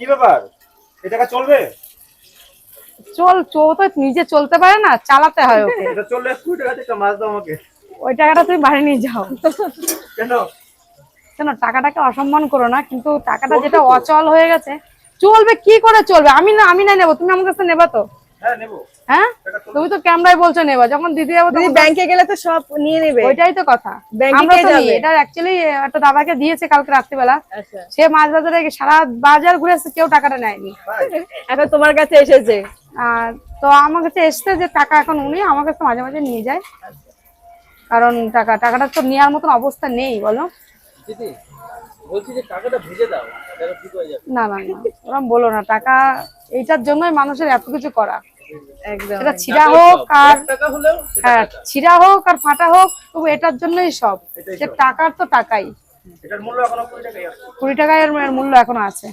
কি ব্যাপার? এই টাকা চলবে? চল চো তো নিজে চলতে পারে না চালাতে হয় ওকে। এটা চললে কুড়ি টাকা একটা মাছ দাও আমাকে। ওই টাকাটা তুমি বাড়ি নিয়ে যাও। কেন? কেন টাকাটাকে অসম্মান করো না কিন্তু টাকাটা যেটা অচল হয়ে গেছে চলবে কি করে চলবে? আমি না আমি না নেব তুমি আমার কাছে নেবা তো। হ্যাঁ হ্যাঁ? তুমি তো ক্যামেরায় বলছো নেবা যখন দিদি যাব দিদি তখন ব্যাংকে গেলে তো সব নিয়ে নেবে। ওইটাই তো কথা। ব্যাংকে আমরা তো এটা অ্যাকচুয়ালি একটা দাদাকে দিয়েছে কালকে রাত্রিবেলা। আচ্ছা। সে মাছ বাজারে সারা বাজার ঘুরে কেউ টাকাটা নেয়নি। এখন তোমার কাছে এসেছে? তো আমার কাছে এসছে যে টাকা এখন উনি আমার কাছে মাঝে মাঝে নিয়ে যায়। কারণ টাকা টাকাটা তো নেওয়ার মতন অবস্থা নেই বলো। বলছি যে টাকাটা ভেজে দাও তাহলে ঠিক হয়ে যাবে। না না না ওরকম বলো না। টাকা এইটার জন্যই মানুষের এত কিছু করা। একদম এটা ছিঁড়া হোক আর হ্যাঁ ছিঁড়া হোক আর ফাটা হোক তবু এটার জন্যই সব। যে টাকার তো টাকাই। এটার মূল্য এখনও কুড়ি টাকার এর মূল্য এখনও আছে।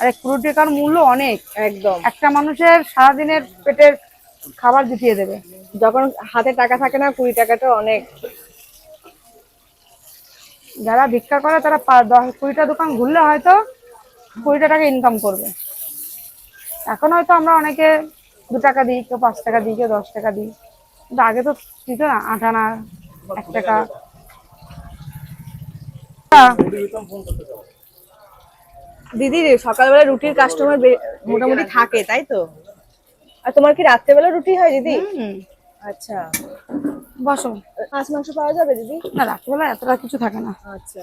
আর কুড়ি টাকার মূল্য অনেক। একদম। একটা মানুষের সারাদিনের পেটের খাবার জুটিয়ে দেবে। যখন হাতে টাকা থাকে না কুড়ি টাকাটা অনেক। যারা ভিক্ষা করে তারা দশ কুড়িটা দোকান ঘুরলে হয়তো কুড়িটা টাকা ইনকাম করবে। এখন হয়তো আমরা অনেকে দু টাকা দিই কেউ পাঁচ টাকা দিই কেউ দশ টাকা দিই। কিন্তু আগে তো দিত না আট আনা এক টাকা। দিদি সকালবেলা রুটির কাস্টমার মোটামুটি থাকে তাই তো? আর তোমার কি রাত্রেবেলা রুটি হয় দিদি? আচ্ছা। বসো। মাছ মাংস পাওয়া যাবে দিদি? না রাত্রিবেলা এতটা কিছু থাকে না। আচ্ছা।